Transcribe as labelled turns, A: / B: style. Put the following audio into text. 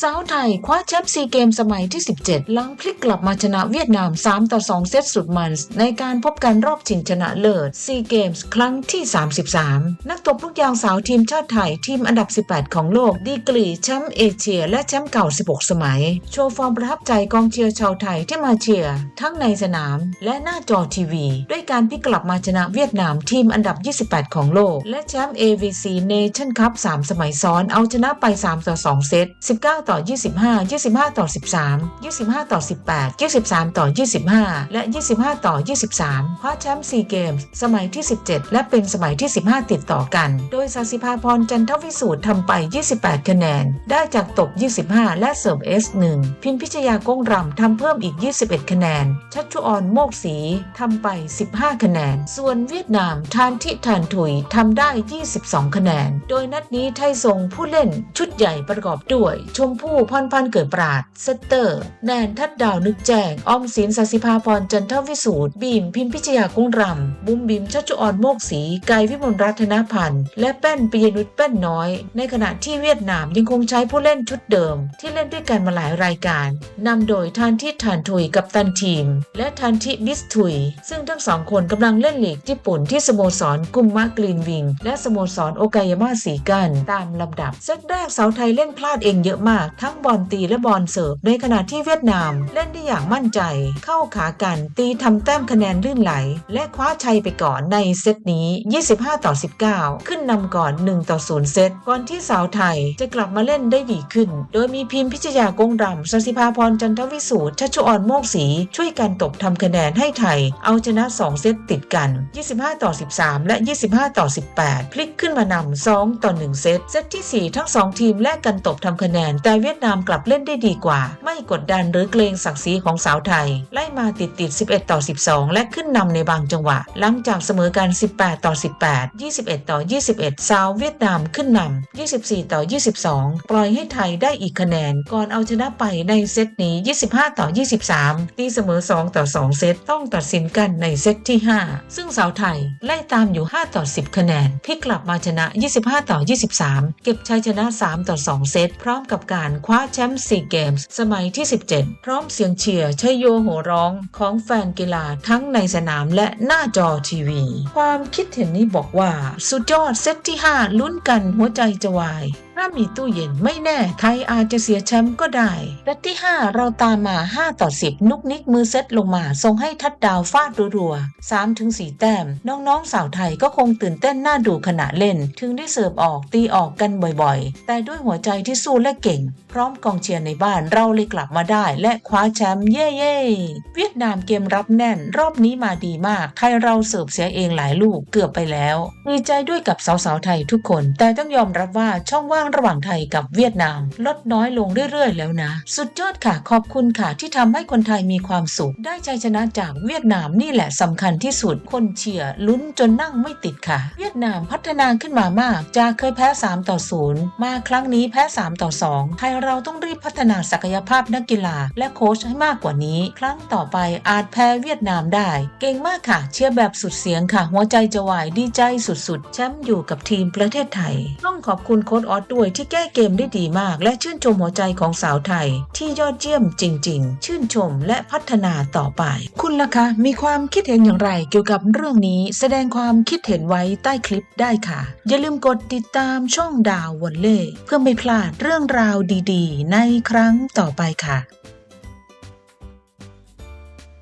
A: สาวไทยคว้าแชมป์ซีเกมสมัยที่ 17 หลังพลิกกลับมาชนะเวียดนาม 3 ต่อ 2 เซตสุดมันในการพบกันรอบชิงชนะเลิศซีเกมส์ครั้งที่ 33 นักตบลูกยางสาวทีมชาติไทย ทีมอันดับ 18 ของโลก ดีกรีแชมป์เอเชีย และแชมป์เก่า 16 สมัย โชว์ฟอร์มประทับใจกองเชียร์ชาวไทยที่มาเชียร์ทั้งในสนามและหน้าจอทีวี ด้วยการพลิกกลับมาชนะเวียดนามทีมอันดับ 28 ของโลก และแชมป์ AVC Nation Cup 3 สมัยซ้อนเอาชนะไป 3 ต่อ 2 เซต 19ต่อ 25 25 ต่อ 13 25 ต่อ 18 23 ต่อ 25 และ 25 ต่อ 23คว้าแชมป์ซีเกมส์สมัยที่ 17 และเป็นสมัยที่ 15 ติดต่อกัน โดยสาสิภาพรจันทวิสูตรทำไป 28 คะแนน ได้จากตบ 25 และเสิร์ฟ S1 พิมพิชยากงรำทำเพิ่มอีก 21 คะแนน ชัชชุออนโมกศรีทำไป 15 คะแนน ส่วนเวียดนามทานทิทานถุยทำได้ 22 คะแนน โดยนัดนี้ไทยส่งผู้เล่นชุดใหญ่ประกอบด้วยชมพู่พรพันเกิดปราดเซตเตอร์ แนนทัดดาวนึกแจ้งออมสินสศิภาพรจันทวิสูตรบีมพิมพิชยากุ้งรำ บุ้มบิมชัชุออนโมกศรีไกรวิมลรัตนพันธ์ และแป้นปิยนุชแป้นน้อย ในขณะที่เวียดนามยังคงใช้ผู้เล่นชุดเดิม ที่เล่นด้วยกันมาหลายรายการนำโดยทานทิทานถุยกับตันทีม และทานทิบิสถุย ซึ่งทั้งสองคนกำลังเล่นหลีกญี่ปุ่นที่สโมสรกุมมะกรีนวิงและสโมสรโอกายาม่าสีกัน ตามลำดับเซตแรกสาวไทยเล่นพลาดเองเยอะมากทั้งบอลตีและบอลเสิร์ฟในขณะที่เวียดนาม เล่นได้อย่างมั่นใจ เข้าขากันตีทำแต้มคะแนนลื่นไหล และคว้าชัยไปก่อนในเซตนี้ 25 ต่อ 19 ขึ้นนำก่อน 1 ต่อ 0 เซตก่อนที่สาวไทยจะกลับมาเล่นได้ดีขึ้น โดยมีพิมพิชยากงรำสศิภาพรจันทวิสูตรชัชชุออนโมกศรีช่วยกันตบทำคะแนนให้ไทย เอาชนะ 2 เซตติดกัน 25 ต่อ 13 และ 25 ต่อ 18 พลิกขึ้นมานำ2ต่อ 1 เซต เซตที่ 4 ทั้ง 2 ทีมแลกกันตบทำคะแนนแต่เวียดนามกลับเล่นได้ดีกว่า ไม่กดดันหรือเกรงศักดิ์ศรีของสาวไทย ไล่มาติดติด 11 ต่อ 12 และขึ้นนำในบางจังหวะ หลังจากเสมอกัน 18 ต่อ 18 21 ต่อ 21 สาวเวียดนามขึ้นนำ 24 ต่อ 22 ปล่อยให้ไทยได้อีกคะแนน ก่อนเอาชนะไปในเซตนี้ 25 ต่อ 23 ตีเสมอ 2 ต่อ 2 เซตต้องตัดสินกันในเซตที่ 5 ซึ่งสาวไทยไล่ตามอยู่ 5 ต่อ 10 คะแนนพลิกกลับมาชนะ 25 ต่อ 23 เก็บชัยชนะ 3 ต่อ 2 เซตพร้อมกับการคว้าแชมป์ซีเกมส์สมัยที่ 17 พร้อมเสียงเชียร์ชยโยโห่ร้องของแฟนกีฬาทั้งในสนามและหน้าจอทีวี ความคิดเห็นนี้บอกว่า สุดยอดเซตที่ 5 ลุ้นกันหัวใจจะวาย ถ้ามีตู้เย็นไม่แน่ไทยอาจจะเสียแชมป์ก็ได้และที่ 5 เราตามมา 5 ต่อ 10 นุกนิกมือเซตลงมาส่งให้ทัดดาวฟาดรัวๆ3ถึง4แต้ม น้องๆสาวไทยก็คงตื่นเต้นน่าดูขณะเล่น ถึงได้เสิร์ฟออกตีออกกันบ่อยๆ แต่ด้วยหัวใจที่สู้และเก่ง พร้อมกองเชียร์ในบ้านเราเลยกลับมาได้ และคว้าแชมป์เย่เย่ๆเวียดนามเกมรับแน่น รอบนี้มาดีมากไทยเราเสิร์ฟเสียเองหลายลูกเกือบไปแล้วดีใจด้วยกับสาวๆไทยทุกคน แต่ต้องยอมรับว่าช่องว่างระหว่างไทยกับเวียดนาม ลดน้อยลงเรื่อยๆ แล้วนะ สุดยอดค่ะขอบคุณค่ะที่ทำให้คนไทยมีความสุข ได้ชัยชนะจากเวียดนามนี่แหละสำคัญที่สุดคนเชียร์ลุ้นจนนั่งไม่ติดค่ะ เวียดนามพัฒนาขึ้นมามาก จากเคยแพ้ 3 ต่อ 0 มาครั้งนี้แพ้ 3 ต่อ 2 ไทยเราต้องรีบพัฒนาศักยภาพนักกีฬา และโค้ชให้มากกว่านี้ ครั้งต่อไปอาจแพ้เวียดนามได้ เก่งมากค่ะ เชียร์แบบสุดเสียงค่ะ หัวใจจะวายดีใจสุดๆ แชมป์อยู่กับทีมประเทศไทย ต้องขอบคุณโค้ชออสด้วยที่แก้เกมได้ดีมาก และชื่นชมหัวใจของสาวไทย ที่ยอดเยี่ยมจริง ๆ ชื่นชมและพัฒนาต่อไป คุณล่ะคะมีความคิดเห็นอย่างไร เกี่ยวกับเรื่องนี้แสดงความคิดเห็นไว้ใต้คลิปได้ค่ะ อย่าลืมกดติดตามช่องดาววันเล่เพื่อไม่พลาดเรื่องราวดี ๆ ในครั้งต่อไปค่ะ